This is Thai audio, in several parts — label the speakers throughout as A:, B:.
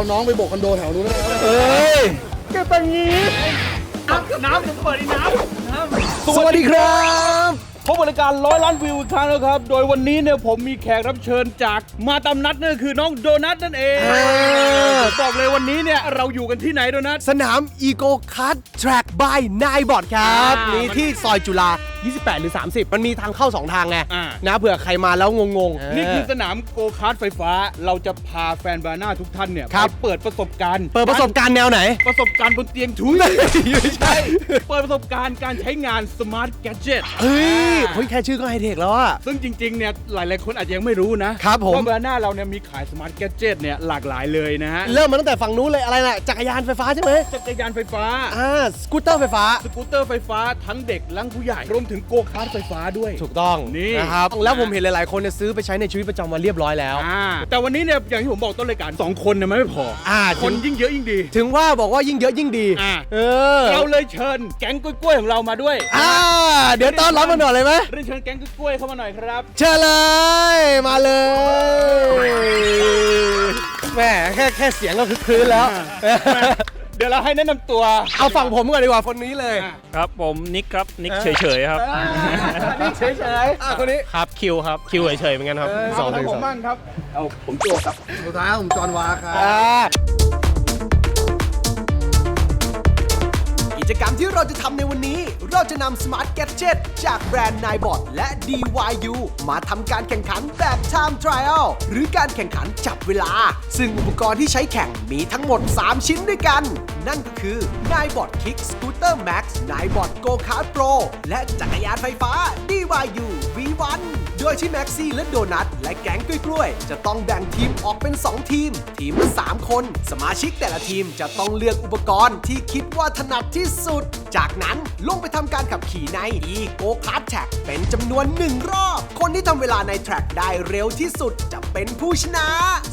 A: เอาน้องไปโบกคอนโดแถวนู้นนะ
B: เอ้ย
C: น้ำจะเปิดอีกน้ำ
B: สวัสดีครับ
C: พบกับรายการร้อยล้านวิวอีกครั้งแล้วครับ โดยวันนี้เนี่ยผมมีแขกรับเชิญจากมาตามนัดนั่นคือน้องโดนัทนั่นเอง
B: อ่า
C: บอกเลยวันนี้เนี่ยเราอยู่กันที่ไหนโดนัท
B: สนามอีโกคัทแทร็กบายนายบอดครับ
C: อ่านี่
B: นี่ที่ซอยจุฬา 28 หรือ 30 มันมีทางเข้า 2 ทางไง
C: อ่า
B: นะเผื่อใครมาแล้วงงๆ
C: นี่คือ
B: เอ
C: สนามโกคาร์ทไฟฟ้า เราจะพาแฟนบาน่าทุกท่านเนี่ย
B: ครับ
C: ไปเปิดประสบการณ์
B: เปิดประสบการณ์แนวไหน
C: ประสบการณ์บนเตียงถุย
B: ไม่ใช่
C: เปิดประสบการณ์การใช้งานสมาร์ทแกจ e t
B: เฮ้ยเฮ้ยแค่ชื่อก็ไฮเทคแล้วอะ
C: ซึ่งจริง ๆ เนี่ย หลาย ๆ คนอาจจะยังไม่รู้นะครับ
B: ผม
C: ว่าบาน่าเราเนี่ยมีขายสมาร์ทแกจ e t เนี่ยหลากหลายเลยนะฮะ
B: เริ่มมาตั้งแต่ฝั่งนู้นเลยอะไรน่ะจักรยานไฟฟ้าใช่ไหม
C: จักรยานไฟฟ้า
B: อ่าสกูตเตอร์ไฟฟ้า
C: สกูตเตอร์ไฟฟ้าทั้งเด็กและผู้ใหญ่ รวมถึงโกคาร์ทไฟฟ้าด้วย
B: ถูกต้อง
C: นี่
B: นะครับแล้วผมเห็นหลาย ๆ คนเนี่ยซื้อไปใช้ในชีวิตประจำวันเรียบร้อยแล้ว
C: อ่าแต่วันนี้เนี่ยอย่างที่ผมบอกต้นรายการสองคนเนี่ยมันไม่พออาคนยิ่งเยอะยิ่งดี
B: ถึงว่าบอกว่ายิ่งเยอะยิ่งดี
C: อ่า
B: เออ
C: เราเลยเชิญแก๊งกล้วยๆของเรามาด้วย
B: อ่าเดี๋ยวต้อนรับมาหน่อยเลยไหม
C: เรียนเชิญแก๊งกล้วยๆเข้ามาหน่อยครับ
B: เชิญเลยมาเลยแหมแค่แค่เสียงก็คึกคืนแล้ว
C: เดี๋ยวเราให้แนะนำตัว
B: เอาฝั่งผมก่อนดีกว่าคนนี้เลย
C: อะ
D: ครับผมนิกครับนิกเฉยๆครับ
B: นี่เฉยๆอะคนนี้
D: ครับคิวครับคิวเฉยๆเหมือนกันครับ
B: สอง
C: เอา
B: หนึ่ง
C: ผ
B: ส
C: ม
B: อง
C: บ้างครับเอาผมโจครับ
A: สุดท้ายผมจอห์นวาครับ
B: อ่า
E: กิจกรรมที่เราจะทำในวันนี้ เราจะนำ Smart Gadget จากแบรนด์ Nibot และ DYU มาทำการแข่งขันแบบ Time Trial หรือการแข่งขันจับเวลา ซึ่งอุปกรณ์ที่ใช้แข่งมีทั้งหมด 3 ชิ้นด้วยกัน นั่นก็คือ Nibot Kick Scooter Max Nibot Go Kart Pro และจักรยานไฟฟ้า DYU V1 โดยที่ Maxi และโดนัทและแก๊งกล้วยๆ จะต้องแบ่งทีมออกเป็น 2 ทีม ทีมละ3คน สมาชิกแต่ละทีมจะต้องเลือกอุปกรณ์ที่คิดว่าถนัดที่สุด จากนั้นลงไปทำการขับขี่ใน e-go kart track เป็นจำนวน1รอบ คนที่ทำเวลาในแทร็กได้เร็วที่สุดจะเป็นผู้ชนะ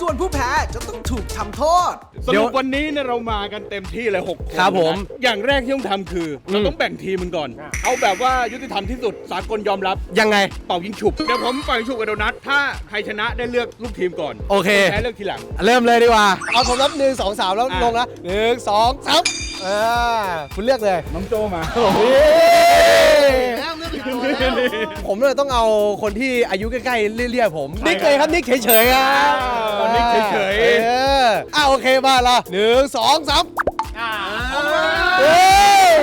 E: ส่วนผู้แพ้จะต้องถูกทำโทษ
C: สรุปวันนี้เนี่ยเรามากันเต็มที่เลย6คน
B: ครับผม
C: นะอย่างแรกที่ต้องทำคือเราต้องแบ่งทีมมันก่อน เอาแบบว่ายุติธรรมที่สุดสากลยอมรับ
B: ยังไง
C: เป่ายิงฉุบเดี๋ยวผมเป่ายิงฉุบกับโดนัทถ้าใครชนะได้เลือกลูกทีมก่อน
B: โอเค
C: แพ้เลือกทีหลัง
B: เริ่มเลยดีกว่า เอาผมนับหนึ่งสองสามแล้ว
C: อะ
B: ลงนะหนึ่งสองสาม อ่าคุณเลือกเลย
C: น้องโจมา
B: ผมเลยต้องเอาคนที่อายุใกล้ๆเรียกๆผมนิกเลยครับนิกเฉยๆครับ
C: อ๋อนิกเฉยๆ
B: อออ่าโอเคมาละหนึ่งสองสามเฮ้ย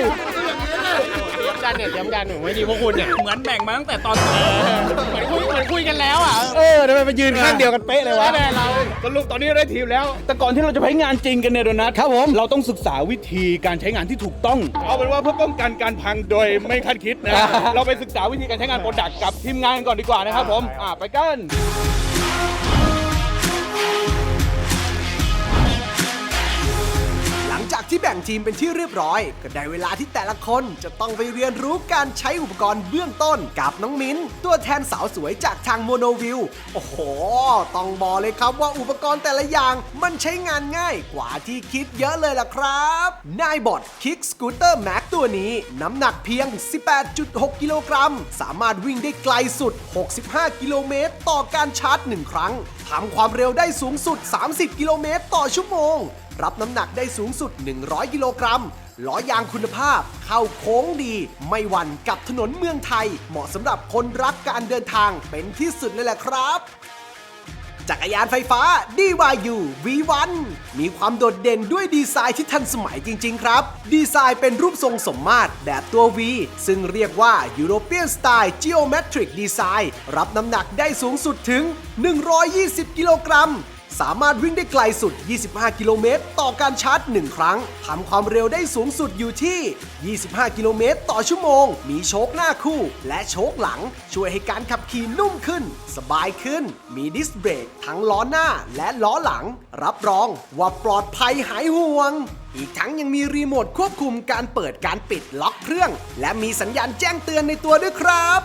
D: กันเนี่ยเตรียมกันไม่ดีพวกคุณเนี่ยเหมือนแบ่งมาตั้งแต่ตอนเหมือนคุยเหมือนคุยกันแล้วอะ
B: เออทำไมมายืนข้างเดียวกันเป๊ะเลยวะ
C: แน่เราสรุปตอนนี้ได้ทีมแล้ว แต่ก่อนที่เราจะไปงานจริงกันเนี่ยโดนัท
B: ครับผม
C: เราต้องศึกษาวิธีการใช้งานที่ถูกต้อง เอาเป็นว่าเพื่อป้องกันการพังโดยไม่คาดคิดนะ เราไปศึกษาวิธีการใช้งานโปรดักต์กับทีมงานก่อนดีกว่านะครับผม อ่าไปกัน
E: ที่แบ่งทีมเป็นที่เรียบร้อย ก็ได้เวลาที่แต่ละคนจะต้องไปเรียนรู้การใช้อุปกรณ์เบื้องต้นกับน้องมิ้น ตัวแทนสาวสวยจากทางโมโนวิว โอ้โห ต้องบอกเลยครับว่าอุปกรณ์แต่ละอย่างมันใช้งานง่ายกว่าที่คิดเยอะเลยล่ะครับนายบอดคิกสกูตเตอร์แม็กตัวนี้ น้ำหนักเพียง 18.6 กิโลกรัม สามารถวิ่งได้ไกลสุด 65 กิโลเมตร ต่อการชาร์จ 1 ครั้งทำความเร็วได้สูงสุด 30 กิโลเมตร ต่อชั่วโมง รับน้ำหนักได้สูงสุด 100 กิโลกรัมล้อยางคุณภาพ เข้าโค้งดี ไม่หวั่นกับถนนเมืองไทย เหมาะสำหรับคนรักการเดินทางเป็นที่สุดเลยแหละครับจักรยานไฟฟ้า DYU V1 มีความโดดเด่นด้วยดีไซน์ที่ทันสมัยจริง ๆ ครับ ดีไซน์เป็นรูปทรงสมมาตรแบบตัว V ซึ่งเรียกว่า European Style Geometric Design รับน้ำหนักได้สูงสุดถึง 120 กิโลกรัม สามารถวิ่งได้ไกลสุด 25 กิโลเมตร ต่อการชาร์จ 1 ครั้ง ทำความเร็วได้สูงสุดอยู่ที่ 25 กิโลเมตร ต่อชั่วโมง มีโชคหน้าคู่ และโชคหลัง ช่วยให้การขับขี่นุ่มขึ้น สบายขึ้น มีดิสเบรกทั้งล้อหน้าและล้อหลัง รับรองว่าปลอดภัยหายห่วงอีกทั้งยังมีรีโมทควบคุมการเปิดการปิดล็อกเครื่อง และมีสัญญาณแจ้งเตือนในตัวด้วยครับ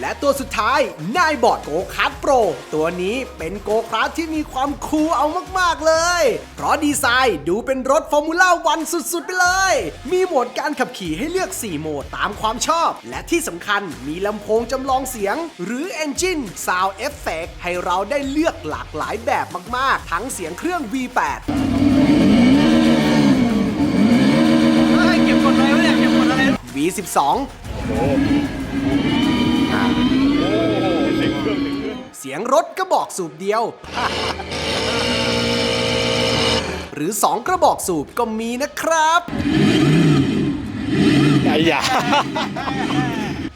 E: และตัวสุดท้ายนายบอดโกคาร์ดโปรตัวนี้เป็นโกคาร์ดที่มีความคูลเอามากๆเลย เพราะดีไซน์ดูเป็นรถฟอร์มูล่าวันสุดๆไปเลย มีโหมดการขับขี่ให้เลือก 4 โหมดตามความชอบ และที่สำคัญมีลำโพงจำลองเสียง หรือ Engine Sound Effect ให้เราได้เลือกหลากหลายแบบมากๆ ทั้งเสียงเครื่อง V8 V12 เสียงรถกระบอกสูบเดียว หรือ 2 กระบอกสูบก็มีนะครับ
B: ไอ้ยา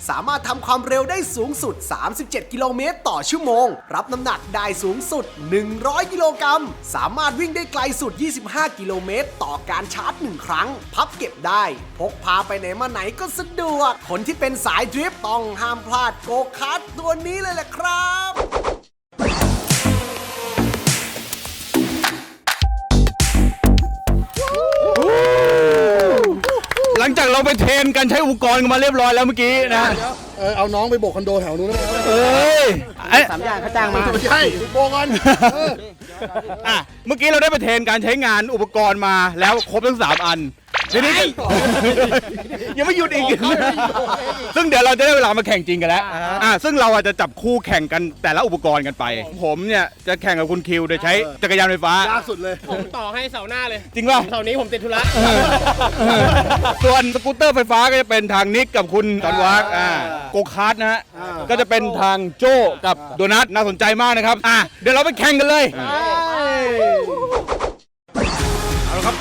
E: สามารถทำความเร็วได้สูงสุด 37 กิโลเมตรต่อชั่วโมง รับน้ำหนักได้สูงสุด 100 กิโลกรัม สามารถวิ่งได้ไกลสุด 25 กิโลเมตร ต่อการชาร์จ 1 ครั้ง พับเก็บได้ พกพาไปไหนมาไหนก็สะดวก คนที่เป็นสายดริฟต์ต้องห้ามพลาดโกคาร์ทตัวนี้เลยแหละครับ
C: เราไปเทรนการใช้อุปกรณ์กันมาเรียบร้อยแล้วเมื่อกี้นะ
A: เออเอาน้องไปโบกคอนโดแถวนู้นได้ไหมครับ
C: เอ้ยไอ้
D: สามอย่างเขาจ้างมา
A: ไม่ใช่โบกกันเออ
C: อะเมื่อกี้เราได้ไปเทรนการใช้งานอุปกรณ์มาแล้วครบทั้งสามอัน ทีนี้ยังไม่หยุดอีก ซึ่งเดี๋ยวเราจะได้เวลามาแข่งจริงกันแล้ว อะซึ่งเราอาจจะจับคู่แข่งกันแต่ละอุปกรณ์กันไป ผมเนี่ยจะแข่งกับคุณคิวโดยใช้จักรยานไฟฟ้า
A: ยากสุดเลย
D: ผมต่อให้เสาหน้าเลย
C: จริงป่ะ
D: เสาร์นี้ผมติดธุระ
C: ส่วนสกูตเตอร์ไฟฟ้าก็จะเป็นทางนิกกับคุณตอนวักอ่า โกคาร์ดนะฮะ ก็จะเป็นทางโจ้กับโดนัทน่าสนใจมากนะครับ อะ เดี๋ยวเราไปแข่งกันเลยเอาละ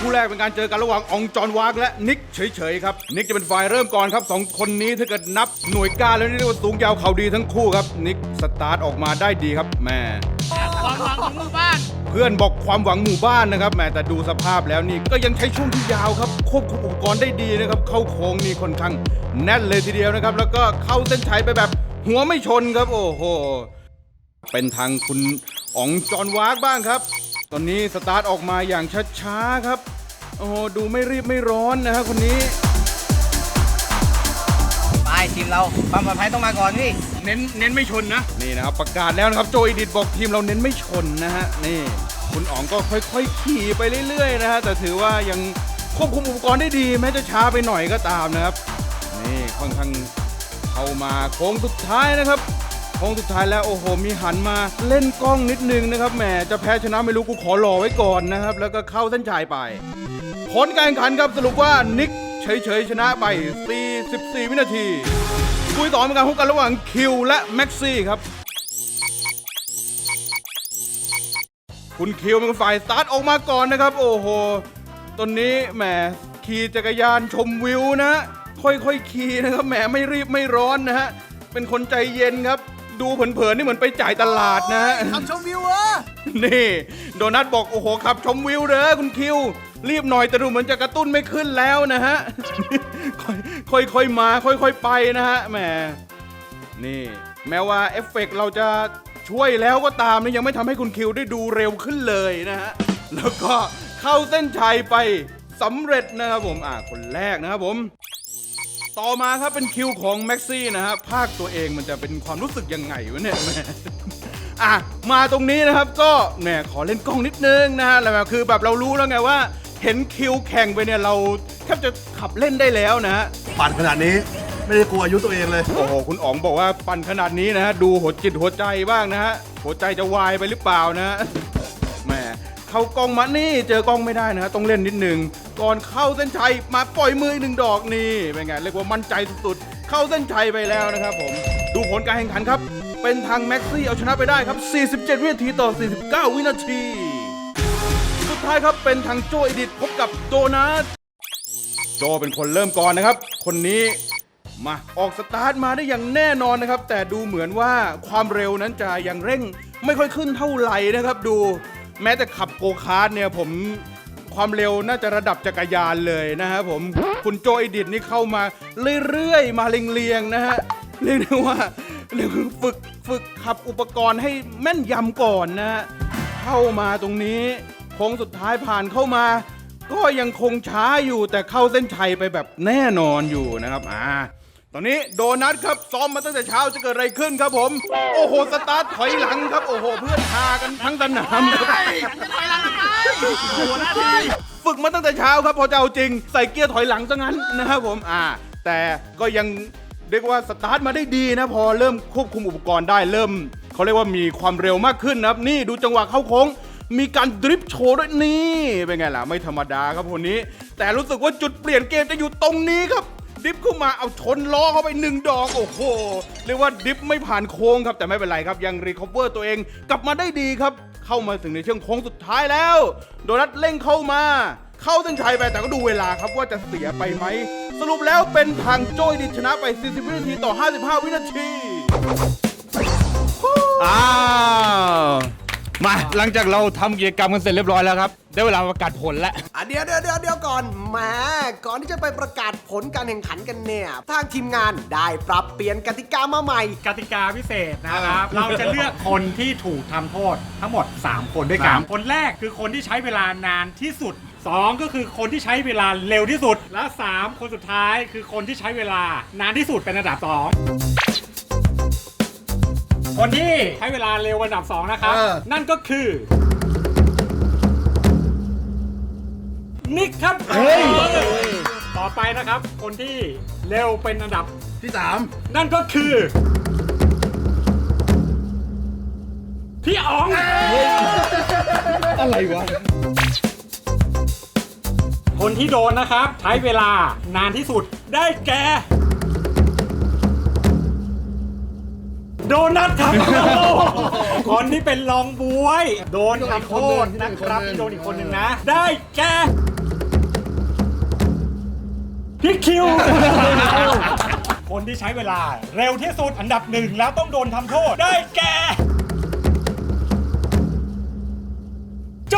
C: ครับคู่แรกเป็นการเจอกันระหว่างอองจอนวากและนิกเฉยๆครับนิกจะเป็นฝ่ายเริ่มก่อนครับสองคนนี้ถ้าเกิดนับหน่วยก้านแล้วนี่เรียกว่าสูงยาวเขาดีทั้งคู่ครับนิกสตาร์ทออกมาได้ดีครับแม่
D: ความหวังของหมู่บ้าน
C: เพื่อนบอกความหวังหมู่บ้านนะครับแหมแต่ดูสภาพแล้วนี่ก็ยังใช้ช่วงที่ยาวครับควบคุมอุปกรณ์ได้ดีนะครับเข้าโค้งนี่ค่อนข้างแน่นเลยทีเดียวนะครับแล้วก็เข้าเส้นชัยไปแบบ หัวไม่ชนครับ โอ้โหเป็นทางคุณอ๋องจอนวากบ้างครับ ตอนนี้สตาร์ทออกมาอย่างช้าๆครับ โอ้โหดูไม่รีบไม่ร้อนนะฮะคนนี้
F: ไปทีมเราความปลอดภัยต้องมาก่อนพี่
C: เน้นเน้นไม่ชนนะ นี่นะครับประกาศแล้วนะครับโจอีดิตบอกทีมเราเน้นไม่ชนนะฮะนี่คุณอ๋องก็ค่อยๆขี่ไปเรื่อยๆนะฮะแต่ถือว่ายังควบคุมอุปกรณ์ได้ดีแม้จะช้าไปหน่อยก็ตามนะครับ นี่ค่อนข้างเข้ามาโค้งสุดท้ายนะครับโค้งสุดท้ายแล้วโอ้โห มีหันมาเล่นกล้องนิดนึงนะครับแหมจะแพ้ชนะไม่รู้กูขอรอไว้ก่อนนะครับ แล้วก็เข้าเส้นชัยไปผลการแข่งขันครับสรุปว่านิกเฉยๆ ชนะไป 44 วินาที คุยต่อเป็นการพบกันระหว่างคิวและแม็กซี่ครับ คุณคิวเป็นฝ่ายสตาร์ทออกมาก่อนนะครับ โอ้โห ตอนนี้แหมขี่จักรยานชมวิวนะ ค่อยๆ ขี่นะครับแหมไม่รีบไม่ร้อนนะฮะ เป็นคนใจเย็นครับ ดูเผินๆนี่เหมือนไปจ่ายตลาดนะฮะ
E: ทำชมวิวเหรอ
C: นี่ โดนัทบอกโอ้โหขับชมวิวเด้อคุณคิว รีบหน่อยแต่ดูเหมือนจะกระตุ้นไม่ขึ้นแล้วนะฮะ ค่อยค่อยๆมาค่อยๆไปนะฮะแหมนี่แม้ว่าเอฟเฟกต์เราจะช่วยแล้วก็ตามนะยังไม่ทำให้คุณคิวได้ดูเร็วขึ้นเลยนะฮะ แล้วก็เข้าเส้นชัยไปสำเร็จนะครับผมอ่าคนแรกนะครับผม ต่อมาครับเป็นคิวของแม็กซี่นะฮะภาคตัวเองมันจะเป็นความรู้สึกยังไงวะเนี่ยแหมอะมาตรงนี้นะครับก็แหมขอเล่นกล้องนิดนึงนะฮะแล้วแบบคือแบบเรารู้แล้วไงว่า เห็นคิวแข่งไปเนี่ยเราแทบจะขับเล่นได้แล้วนะฮะ
A: ปั่นขนาดนี้ไม่ได้กลัวอายุตัวเองเลย
C: โอ้โหคุณอ๋องบอกว่าปั่นขนาดนี้นะฮะดูหัวจิตหัวใจบ้างนะฮะหัวใจจะวายไปหรือเปล่านะฮะแหม เข้ากล้องมานี่เจอกล้องไม่ได้นะต้องเล่นนิดหนึ่งก่อนเข้าเส้นชัยมาปล่อยมืออีกหนึ่งดอกนี่เป็นไงเรียกว่ามั่นใจสุดๆ เข้าเส้นชัยไปแล้วนะครับผมดูผลการแข่งขันครับ เป็นทางแม็กซี่เอาชนะไปได้ครับ 47 วินาทีต่อ 49 วินาที สุดท้ายครับเป็นทางโจเอดิตพบกับโดนัทโจเป็นคนเริ่มก่อนนะครับ คนนี้มาออกสตาร์ทมาได้อย่างแน่นอนนะครับ แต่ดูเหมือนว่าความเร็วนั้นจะยังเร่งไม่ค่อยขึ้นเท่าไหร่นะครับ ดู แม้แต่ขับโกคาร์ดเนี่ยผมความเร็วน่าจะระดับจักรยานเลยนะครับผมคุณโจไอดิตนี่เข้ามาเรื่อยๆ มาเรียงๆนะฮะเรียกได้ว่าเรียกฝึกฝึกขับอุปกรณ์ให้แม่นยำก่อนนะฮะเข้ามาตรงนี้โค้งสุดท้ายผ่านเข้ามา ก็ยังคงช้าอยู่แต่เข้าเส้นชัยไปแบบแน่นอนอยู่นะครับอ่า ตอนนี้โดนัทครับซ้อมมาตั้งแต่เช้าจะเกิดอะไรขึ้นครับผม โอ้โหสตาร์ทถอยหลังครับโอ้โหเพื่อนพากันทั้งสนามฝึกมาตั้งแต่เช้าครับพอจะเอาจริงใส่เกียร์ถอยหลังซะงั้นนะครับผมอ่า แต่ก็ยังเรียกว่าสตาร์ทมาได้ดีนะพอเริ่มควบคุมอุปกรณ์ได้เริ่มเขาเรียกว่ามีความเร็วมากขึ้นนะครับ นี่ดูจังหวะเข้าโค้งมีการดริฟต์โชว์ด้วยนี่เป็นไงล่ะไม่ธรรมดาครับคนนี้ แต่รู้สึกว่าจุดเปลี่ยนเกมจะอยู่ตรงนี้ครับ ดิฟเข้ามาเอาชนล้อเข้าไปหนึ่งดอกโอ้โหเรียกว่าดิฟไม่ผ่านโค้งครับแต่ไม่เป็นไรครับยังรีคอเวอร์ตัวเองกลับมาได้ดีครับ เข้ามาถึงในช่วงโค้งสุดท้ายแล้ว โดนัทเร่งเข้ามา เข้าเส้นชัยไปแต่ก็ดูเวลาครับว่าจะเสียไปไหมสรุปแล้วเป็นทางโจ้ยดิชนะไป 40 วินาทีต่อ 55 วินาทีอ้าว มาหลังจากเราทำกิจกรรมกันเสร็จเรียบร้อยแล้วครับ ได้เวลาประกาศผลแล้ว
E: อะเดี๋ยวเดี๋ยวเดี๋ยวเดี๋ยวก่อนแหมก่อนที่จะไปประกาศผลการแข่งขันกันเนี่ย ทางทีมงานได้ปรับเปลี่ยนกติกามาใหม่
G: กติกาพิเศษนะครับ เราจะเลือกคนที่ถูกทำโทษทั้งหมด 3 คนด้วยกัน
C: สาม
G: คนแรกคือคนที่ใช้เวลานานที่สุด 2 ก็คือคนที่ใช้เวลาเร็วที่สุด และ 3 คนสุดท้ายคือคนที่ใช้เวลานานที่สุดเป็นอันดับ 2 คนที่ใช้เวลาเร็วอันดับ2นะครับ
A: เออ
G: นั่นก็คือ นิกครับต่อไปนะครับ คนที่เร็วเป็นอันดับ
A: ที่สาม
G: นั่นก็คือ พี่อ๋อง
A: อะไรวะ
G: คนที่โดนนะครับ ใช้เวลานานที่สุดได้แก่ โดนัทครับคนที่เป็นรองบวย โดนทำโทษนะครับที่โดนอีกคนหนึ่งนะ ได้แก่พี่คิว คนที่ใช้เวลา เร็วที่สุดอันดับหนึ่งแล้วต้องโดนทำโทษ ได้แก่โจ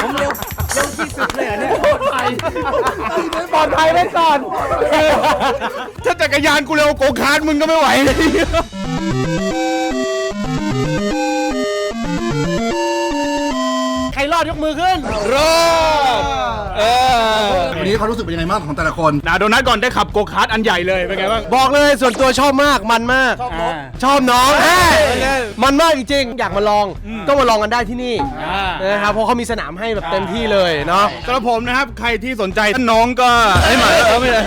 F: ผมเร็วเร็วที่สุดเลยเหรอเนี่ย
B: ปลอดภัยไว้ก่อน
C: ถ้าจักรยานกูเร็วโกคาร์ดมึงก็ไม่ไหว
B: ใครรอดยกมือขึ้น
C: รอดเออ
A: วันนี้เขารู้สึกเป็นยังไงบ้างของแต่ละคน
C: นาโดนัทก่อนได้ขับโกคาร์ดอันใหญ่เลยเป็นไงบ้าง
B: บอกเลยส่วนตัวชอบมากมันมาก ชอบน้องชอบน้องมันมากจริงๆอยากมาลองก็มาลองกันได้ที่นี่นะครับเพราะเขามีสนามให้แบบเต็มที่เลยเนาะ
C: สำหรับผมนะครับ ใครที่สนใจท่านน้องก็ไอ้ยหมาเออไม่ใช่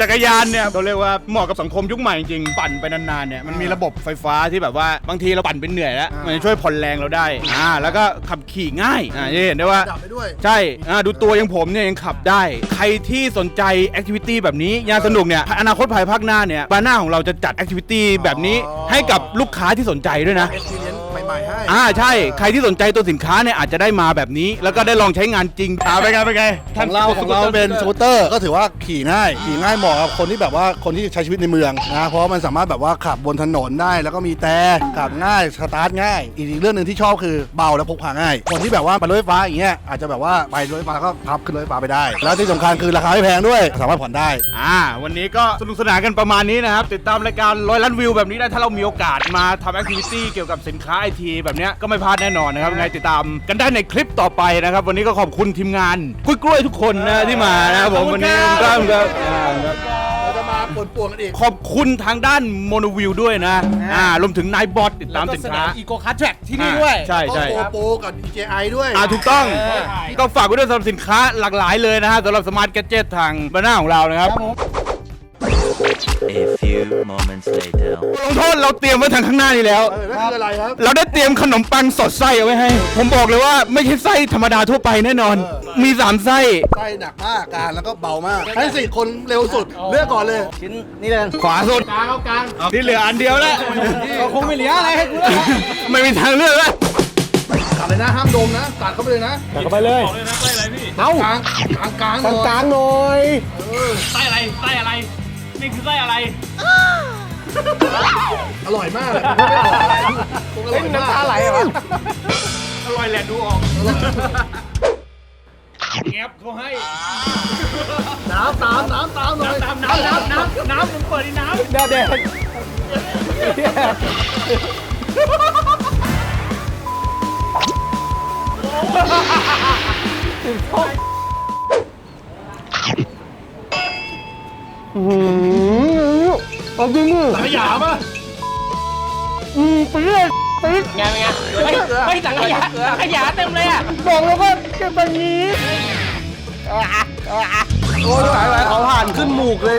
C: จักรยานเนี่ยเราเรียกว่าเหมาะกับสังคมยุคใหม่จริงๆปั่นไปนานๆเนี่ยมันมีระบบไฟฟ้าที่แบบว่าบางทีเราปั่นเป็นเหนื่อยแล้วมันจะช่วยผ่อนแรงเราได้อ่าแล้วก็ขับขี่ง่ายอ่านี่เห็นได้ว่า
A: ดับไปด้วย
C: ใช่อ่าดูตัวอยังผมเนี่ยยังขับได้ใครที่สนใจแอคทิวิตี้แบบนี้งานสนุกเนี่ยอนาคตภายภาคหน้าเนี่ยบาน้าของเราจะจัดแอคทิวิตี้แบบนี้ให้กับลูกค้าที่สนใจด้วยนะ
A: เอ็กซ์เพรียนใหม่ๆให้
C: อ่าใช่ ใครที่สนใจตัวสินค้าเนี่ยอาจจะได้มาแบบนี้ แล้วก็ได้ลองใช้งานจริงอ่าเป็นไงเป็นไง
A: ของเราของเราเป็นสกูตเตอร์ก็ถือว่าขี่ง่ายขี่ง่ายเหมาะกับคนที่แบบว่าคนที่ใช้ชีวิตในเมืองนะเพราะว่ามันสามารถแบบว่าขับบนถนนได้ แล้วก็มีแต่ขับง่ายสตาร์ทง่าย อีกเรื่องหนึ่งที่ชอบคือเบาและพกพาง่าย คนที่แบบว่าไปรถไฟฟ้าอย่างเงี้ยอาจจะแบบว่าไปรถไฟฟ้าก็พับขึ้นรถไฟฟ้าไปได้ แล้วที่สำคัญคือราคาไม่แพงด้วย สามารถผ่อนได้
C: อ่า วันนี้ก็สนุกสนานกันประมาณนี้นะครับ ติดตามรายการร้อยล้านวิวแบบนี้ได้ถ้าเรามีโอกาสมาทำแอคทิวิตี้เกี่ยวกับสินค้าไอทีแบบเนี้ยก็ไม่พลาดแน่นอนนะครับยังไงติดตามกันได้ในคลิปต่อไปนะครับ วันนี้ก็ขอบคุณทีมงานกล้วยๆทุกคนนะที่มานะครับผมวันนี้ก็ครับอ่าครับ
A: เราจะมาปนป่วนกันอีก
C: ขอบคุณทางด้านโมโนวิวด้วยนะ อ่ารวมถึงนายบอสติดตามสินค้า
B: อีโกคัทแทร็กที่นี่ด้วย
C: ใช่ใช่
A: ก็โปรโปรกับ DJI ด้วย
C: อ่าถูกต้องก็ฝากไว้ด้วยสำหรับสินค้าหลากหลายเลยนะฮะสำหรับสมาร์ทแกจิตทางบ้านหน้าของเรานะครับ
H: A few moments later.
C: ลงโทษเราเตรียมไว้ทางข้างหน้านี่แล้ว
A: เออนั่นคืออะไรครับ
C: เราได้เตรียมขนมปังสดไส้เอาไว้ให้ ผมบอกเลยว่าไม่ใช่ไส้ธรรมดาทั่วไปแน่นอน มีสามไส้
A: ไส้หนักมากการแล้วก็เบามากให้สิคนเร็วสุด เลือกก่อนเลย
F: ชิ้นนี่เลย
C: ขวาสุด
D: กลางเอากลาง
C: ที่เหลืออันเดียวแล้ว
B: ก็คงไม่เหลืออะไรให้กูแล้ว
C: ไม่มีทางเลือกแล้ว
A: ตัดเลยนะ ห้ามดมนะ ตัดเข้าไปเลยนะ
B: เข้าไปเลยเอ้าก
A: ลางกลางกลาง
B: กลางกลางๆหน่อย
D: ไส้อะไร ไส้อะไร นี่คือไส้อะไร
A: อร่อยมากเลยไม่ออกอะไรอร่อยมาก
B: น้ำตาไหลเหรอ
C: อร่อยแหละดูออก
G: แงบเขาให้
A: น้ำตามน้ำตามหน่อย
G: น้ำน้ำน้ำน้ำน้ำมึงเปิดดิน้ำ
B: เดี๋ย วเด็กเอาจริงดิ
A: ขยาป่ะ
B: อืมปี๊ดปี๊ด
D: ไงเป็นไงไม่ไม่สังขยาสังขยาเต็มเลยอะ
B: บอกแล้วว่าจะเป็นอย่างนี้ โอ้ยหลายหลายเขาผ่านขึ้นหมูกเลย